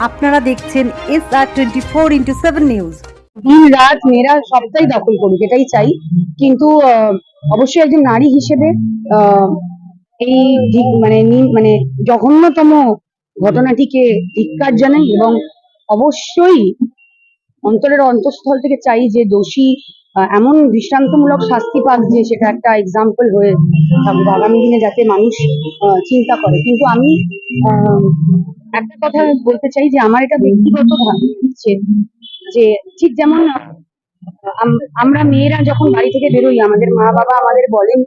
আপনারা দেখছেন S R twenty four into seven news দিন রাত মেয়েরা সবটাই দখল করুক, এটাই চাই। কিন্তু অবশ্যই একজন নারী হিসেবে এই মানে মানে জঘন্যতম ঘটনাটিকে ধিক্কার জানাই এবং অবশ্যই অন্তরের অন্তঃস্থল থেকে চাই যে দোষী এমন দৃষ্টান্তমূলক শাস্তি পাক যে সেটা একটা এক্সাম্পল হয়ে থাকবে আগামী দিনে যাতে মানুষ চিন্তা করে। কিন্তু আমি একটা কথা বলতে চাই যে আমার এটা ব্যক্তিগত ইচ্ছে যে ঠিক যেমন, আম- আমরা মেয়েরা যখন বাড়ি থেকে বেরোই, আমাদের মা বাবা আমাদের বলেন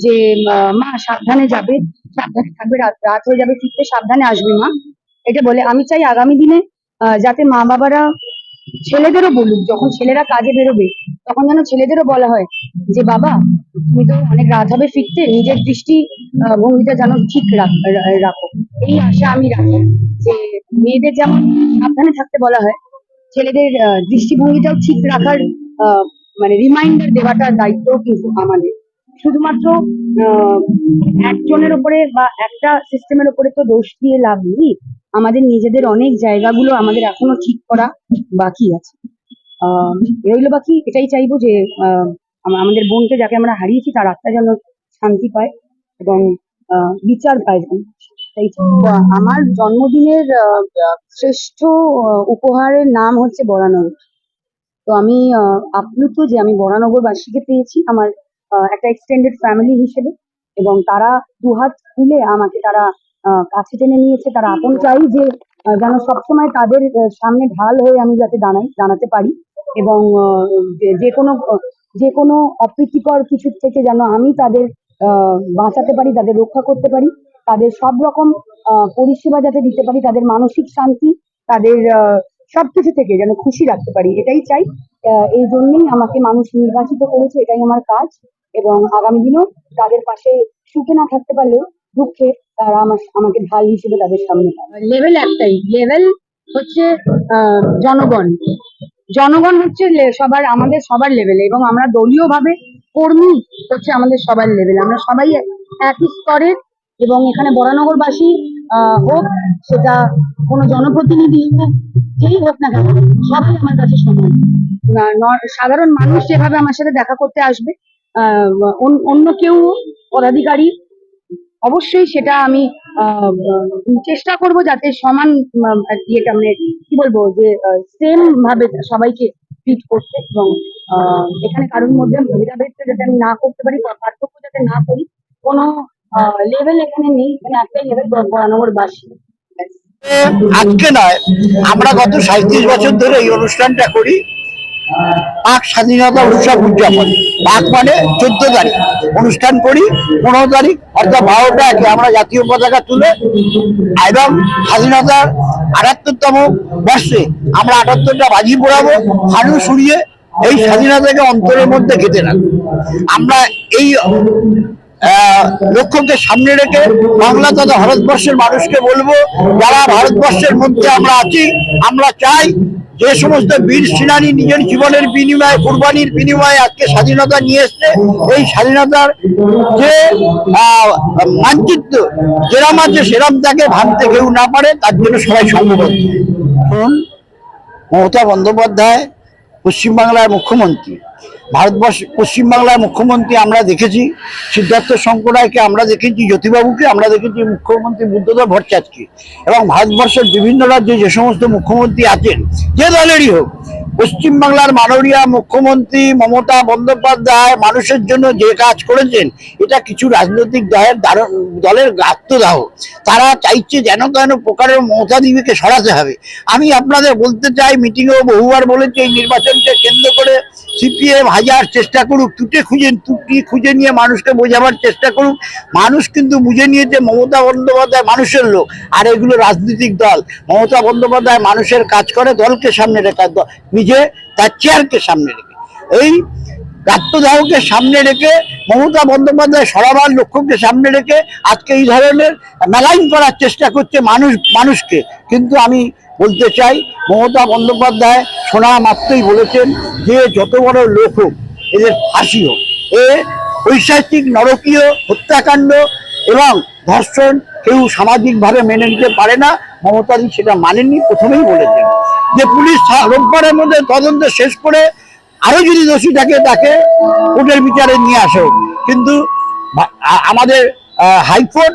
যে, মা সাবধানে যাবে, সাবধানে থাকবে, রাত রাত হয়ে যাবে ফিরতে সাবধানে আসবে মা। এটা বলে, আমি চাই আগামী দিনে যাতে মা বাবারা ছেলেদেরও বলুক, যখন ছেলেরা কাজে বেরোবে, তখন যেন ছেলেদেরও বলা হয় যে, বাবা, তুমি তো অনেক রাত হবে ফিরতে, নিজের দৃষ্টি ভঙ্গিটা যেন ঠিক রাখ- এই আশা আমি রাখি। যে মেয়েদের যেমন সাবধানে থাকতে বলা হয়, ছেলেদের দৃষ্টিভঙ্গিটাও ঠিক রাখার মানে রিমাইন্ডার দেওয়াটার দায়িত্ব কিন্তু আমাদের। শুধুমাত্র একজনের ওপরে বা একটা সিস্টেমের ওপরে তো দোষ দিয়ে লাভ নেই। আমাদের নিজেদের অনেক জায়গাগুলো আমাদের এখনও ঠিক করা বাকি আছে। রইল বাকি, এটাই চাইব যে আমাদের বোনকে যাকে আমরা হারিয়েছি, তার আত্মা যেন শান্তি পায়। এবং বিচার আহ, আমার জন্মদিনের শ্রেষ্ঠ উপহারের নাম হচ্ছে বরানগর। তো আমি আপ্লুত যে আমি বরানগরবাসীকে পেয়েছি আমার একটা এক্সটেন্ডেড ফ্যামিলি হিসেবে এবং তারা দুহাত খুলে আমাকে তারা কাছে টেনে নিয়েছে। তারা আপন চাই যে যেন সবসময় তাদের সামনে ঢাল হয়ে আমি যাতে দাঁড়াই দাঁড়াতে পারি এবং যে- কোনো যে কোনো অপ্রীতিকর কিছুর থেকে যেন আমি তাদের বাঁচাতে পারি, তাদের রক্ষা করতে পারি, তাদের সব রকম পরিষেবা যাতে দিতে পারি, তাদের মানসিক শান্তি, তাদের সবকিছু থেকে যেন খুশি রাখতে পারি, এটাই চাই। এই জন্যই আমাকে মানুষ নির্বাচিত করেছে, এটাই আমার কাজ। এবং আগামী দিনেও তাদের পাশে সুখে না থাকতে পারলেও দুঃখে তারা আমার, আমাকে ঢাল হিসেবে তাদের সামনে লেভেল একটাই লেভেল হচ্ছে জনগণ। জনগণ হচ্ছে সবার, আমাদের সবার লেভেলে এবং আমরা দলীয় ভাবে কর্মী হচ্ছে আমাদের সবার লেভেল আমরা সবাই একই স্তরের এবং এখানে বরানগরবাসী হোক, সেটা কোনো জনপ্রতিনিধি যেই হোক না কেন, সবাই আমার কাছে সমান। সাধারণ মানুষ যেভাবে আমার সাথে দেখা করতে আসবে অন্য কেউ পদাধিকারী, অবশ্যই সেটা আমি চেষ্টা করব যাতে সমান এটা মানে কি বলব যে সেম ভাবে সবাইকে ট্রিট করতে এবং এখানে কারোর মধ্যে ভেদাভেদটা যাতে আমি না করতে পারি পার্থক্য যাতে না করি, কোনো লেভেল এখানে নেই মানে একটাই লেভেল বরানগরবাসী বাসি। আজকে নয়, আমরা গত সাঁত্রিশ বছর ধরে এই অনুষ্ঠানটা করি। পাক স্বাধীনতা উৎসব উদযাপন। পাক মানে চোদ্দ তারিখ। অনুষ্ঠান করি, পনেরো তারিখ, অর্থাৎ বারোটা একে আমরা জাতীয় পতাকা তুলে এবং স্বাধীনতার আটাত্তরতম বর্ষে আমরা আটাত্তরটা বাজি পোড়াবো হানু সরিয়ে এই স্বাধীনতাকে অন্তরের মধ্যে গেঁথে রাখব। আমরা এই লক্ষ্যকে সামনে রেখে বাংলা তথা ভারতবর্ষের মানুষকে বলব, যারা ভারতবর্ষের মধ্যে আমরা আছি, আমরা চাই যে সমস্ত বীর সেনানী নিজের জীবনের বিনিময়ে, কোরবানির বিনিময়ে আজকে স্বাধীনতা নিয়ে এসছে এই স্বাধীনতার যে মানচিত্র, যেরাম আছে সেরাম তাকে ভাবতে কেউ না পারে, তার জন্য সবাই শুনুন, মমতা বন্দ্যোপাধ্যায় পশ্চিমবাংলার মুখ্যমন্ত্রী। ভারতবর্ষ, পশ্চিমবাংলার মুখ্যমন্ত্রী আমরা দেখেছি, সিদ্ধার্থ শঙ্করায়কে আমরা দেখেছি, জ্যোতিবাবুকে আমরা দেখেছি, মুখ্যমন্ত্রী বুদ্ধদেব ভট্টাচার্যকে। এবং ভারতবর্ষের বিভিন্ন রাজ্যে যে সমস্ত মুখ্যমন্ত্রী আছেন, যে দলেরই হোক, পশ্চিমবাংলার মাননীয় মুখ্যমন্ত্রী মমতা বন্দ্যোপাধ্যায় মানুষের জন্য যে কাজ করেছেন, এটা কিছু রাজনৈতিক দলের দলের আত্মদাহ। তারা চাইছে যেন কেন প্রকারের মমতা দিদিকে সরাতে হবে। আমি আপনাদের বলতে চাই, মিটিংয়েও বহুবার বলেছি, এই নির্বাচনকে কেন্দ্র করে সিপিএম হাজার চেষ্টা করুক, তুটে খুঁজে টুটি খুঁজে নিয়ে মানুষকে বোঝাবার চেষ্টা করুক। মানুষ কিন্তু বুঝে নিয়েছে মমতা বন্দ্যোপাধ্যায় মানুষের লোক, আর এগুলো রাজনৈতিক দল। মমতা বন্দ্যোপাধ্যায় মানুষের কাজ করে, দলকে সামনে রেখে, নিজে তার চেয়ারকে সামনে রেখে। এই রাত্রদাহকে সামনে রেখে, মমতা বন্দ্যোপাধ্যায় সরাবার লক্ষ্যকে সামনে রেখে আজকে এই ধরনের মেলাইন করার চেষ্টা করছে মানুষ, মানুষকে। কিন্তু আমি বলতে চাই, মমতা বন্দ্যোপাধ্যায় শোনা মাত্রই বলেছেন যে যত বড় লোক হোক, এদের ফাঁসি হোক, এ ঐশাসিক নরকীয় হত্যাকাণ্ড এবং ধর্ষণ কেউ সামাজিকভাবে মেনে নিতে পারে না। মমতাদি সেটা মানেননি, প্রথমেই বলেছেন। যে পুলিশ রোববারের মধ্যে তদন্ত শেষ করে আরও যদি দোষী থাকে তাকে কোর্টের বিচারে নিয়ে আসে। কিন্তু আমাদের হাইকোর্ট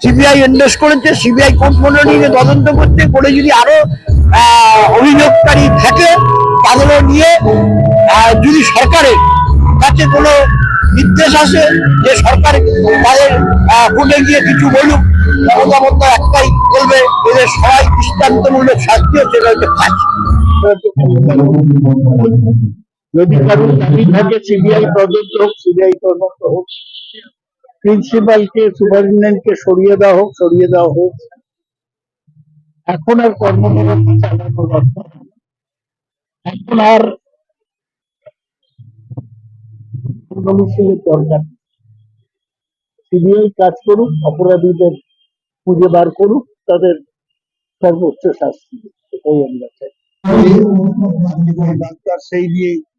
সিবিআই এন্ডোর্স করেছে, সিবিআই কোর্ট নিয়ে তদন্ত করছে, করে যদি আরও অভিযোগকারী থাকে, তাদেরও নিয়ে যদি সরকারের কাছে কোনো নির্দেশ আসে যে সরকার তাদের কোর্টে গিয়ে কিছু বলুক বন্দ্যোপাধ্যায় একটাই বলবে, এদের সবাই দৃষ্টান্তমূলক শাস্তি হচ্ছে কাজ যদি কারোর দাবি থাকে সিবিআই তদন্ত হোক, সিবিআই তদন্ত হোক প্রিন্সিপালকে সুপারিনটেন্ডেন্টকে সরিয়ে দেওয়া হোক, সরিয়ে দেওয়া হোক, এখন আর কর্মবিরতি চালানোর অর্থ নেই। এখন আর পুনর্মিছিলের দরকার সিবিআই কাজ করুক, অপরাধীদের খুঁজে বার করুক, তাদের সর্বোচ্চ শাস্তি এটাই আমরা চাই সেই জাস্টিস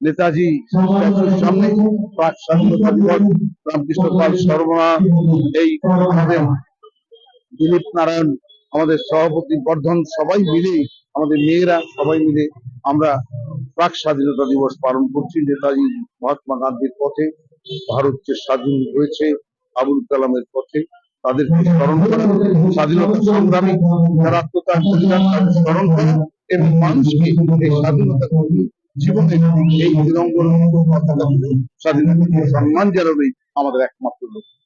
নেতাজি সামনে প্রাক স্বাধীনতা দিবস, রামকৃষ্ণ পাল সর্বনা এই দিলীপ নারায়ণ, আমাদের সভাপতি বর্ধন, সবাই মিলে, আমাদের মেয়েরা সবাই মিলে আমরা প্রাক স্বাধীনতা দিবস পালন করছি। নেতাজি মহাত্মা গান্ধীর পথে, ভারত যে স্বাধীন হয়েছে, আবুল কালামের পথে, তাদেরকে স্মরণ করা, স্বাধীনতা সংগ্রামী যারা আত্মত্যাগ স্মরণ করা এবং মানুষকে এই স্বাধীনতা কর্মী জীবনে এই তিরঙ্গন পতাকা তুলে স্বাধীনতা সম্মান জানানোই আমাদের একমাত্র লক্ষ্য